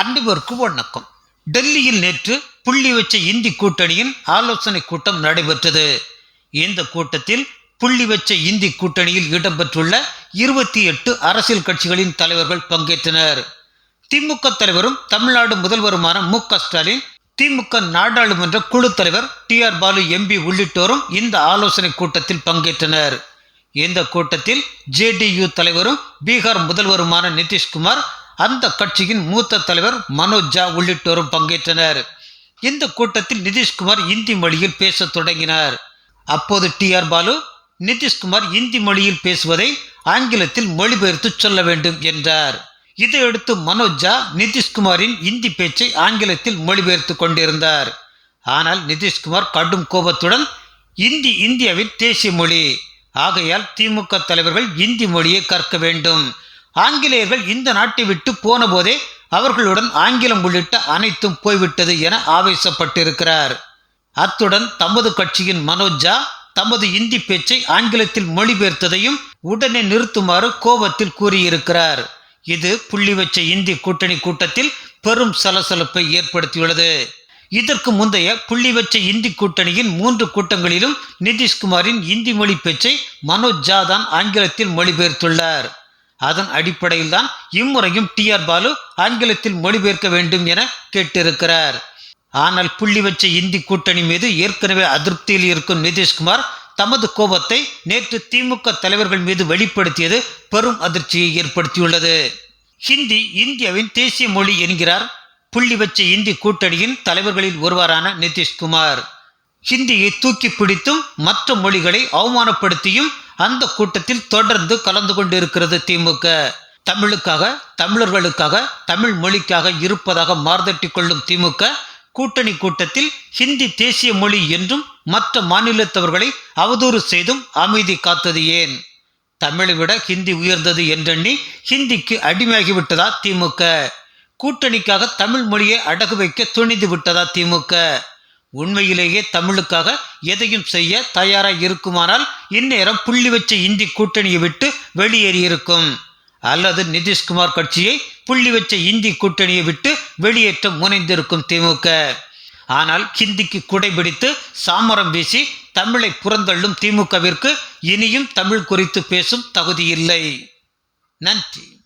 அனைவருக்கும் வணக்கம். டெல்லியில் நேற்று புள்ளி வச்ச இந்தி கூட்டணியின் ஆலோசனை கூட்டம் நடைபெற்றது. இந்த கூட்டத்தில் புள்ளி வச்ச இந்தி கூட்டணியில் இடம்பெற்றுள்ள இருபத்தி எட்டு அரசியல் கட்சிகளின் தலைவர்கள் பங்கேற்றனர். திமுக தலைவரும் தமிழ்நாடு முதல்வருமான மு க ஸ்டாலின் திமுக நாடாளுமன்ற குழு தலைவர் டி ஆர் பாலு எம்பி உள்ளிட்டோரும் இந்த ஆலோசனை கூட்டத்தில் பங்கேற்றனர். இந்த கூட்டத்தில் ஜேடியு தலைவரும் பீகார் முதல்வருமான நிதிஷ்குமார் அந்த கட்சியின் மூத்த தலைவர் மனோஜ் ஜா உள்ளிட்டோரும் பங்கேற்றனர். இந்த கூட்டத்தில் நிதிஷ்குமார் இந்தி மொழியில் பேசத் தொடங்கினார். அப்போது டி ஆர் பாலு நிதிஷ்குமார் இந்தி மொழியில் பேசுவதை ஆங்கிலத்தில் மொழிபெயர்த்து சொல்ல வேண்டும் என்றார். இதையடுத்து மனோஜ் ஜா நிதிஷ்குமாரின் இந்தி பேச்சை ஆங்கிலத்தில் மொழிபெயர்த்து கொண்டிருந்தார். ஆனால் நிதிஷ்குமார் கடும் கோபத்துடன் இந்தி இந்தியாவின் தேசிய மொழி. ஆகையால் திமுக தலைவர்கள் இந்தி மொழியை கற்க வேண்டும். ஆங்கிலேயர்கள் இந்த நாட்டை விட்டு போன போதே அவர்களுடன் ஆங்கிலம் உள்ளிட்ட அனைத்தும் போய்விட்டது என ஆவேசப்பட்டிருக்கிறார். அத்துடன் தமது கட்சியின் மனோஜா தமது இந்தி பேச்சை ஆங்கிலத்தில் மொழிபெயர்த்ததையும் உடனே நிறுத்துமாறு கோபத்தில் கூறியிருக்கிறார். இது புள்ளி வச்ச இந்தி கூட்டணி கூட்டத்தில் பெரும் சலசலப்பை ஏற்படுத்தியுள்ளது. இதற்கு முந்தைய புள்ளி வச்ச இந்தி கூட்டணியின் மூன்று கூட்டங்களிலும் நிதிஷ்குமாரின் இந்தி மொழி பேச்சை மனோஜ் ஜா தான் ஆங்கிலத்தில் மொழிபெயர்த்துள்ளார். அதன் அடிப்படையில் தான் இம்முறையும் டி ஆர் பாலு ஆங்கிலத்தில் மொழிபெயர்க்க வேண்டும் என கேட்டிருக்கிறார். ஆனால் புள்ளி வச்ச இந்தி கூட்டணி மீது ஏற்கனவே அதிருப்தியில் இருக்கும் நிதிஷ்குமார் தமது கோபத்தை நேற்று திமுக தலைவர்கள் மீது வெளிப்படுத்தியது பெரும் அதிர்ச்சியை ஏற்படுத்தியுள்ளது. ஹிந்தி இந்தியாவின் தேசிய மொழி என்கிறார் புள்ளி வச்ச இந்தி கூட்டணியின் தலைவர்களில் ஒருவரான நிதிஷ்குமார். ஹிந்தியை தூக்கி பிடித்தும் மற்ற மொழிகளை அவமானப்படுத்தியும் அந்த கூட்டத்தில் தொடர்ந்து கலந்து கொண்டிருக்கிறது திமுக. தமிழுக்காக தமிழர்களுக்காக தமிழ் மொழிக்காக இருப்பதாக மார்தட்டி கொள்ளும் திமுக கூட்டணி கூட்டத்தில் ஹிந்தி தேசிய மொழி என்றும் மற்ற மாநிலத்தவர்களை அவதூறு செய்தும் அமைதி காத்தது ஏன்? தமிழை விட ஹிந்தி உயர்ந்தது என்றெண்ணி ஹிந்திக்கு அடிமையாகிவிட்டதா திமுக? கூட்டணிக்காக தமிழ் மொழியை அடகு வைக்க துணிந்து விட்டதா திமுக? உண்மையிலேயே தமிழுக்காக எதையும் செய்ய தயாராக இருக்குமானால் இந்நேரம் புள்ளி வச்ச இந்தி கூட்டணியை விட்டு வெளியேறியிருக்கும். அல்லது நிதிஷ்குமார் கட்சியை புள்ளி வச்ச இந்தி கூட்டணியை விட்டு வெளியேற்ற முனைந்திருக்கும் திமுக. ஆனால் ஹிந்திக்கு குடைபிடித்து சாமரம் வீசி தமிழை புறந்தள்ளும் திமுகவிற்கு இனியும் தமிழ் குறித்து பேசும் தகுதியில்லை நன்றி.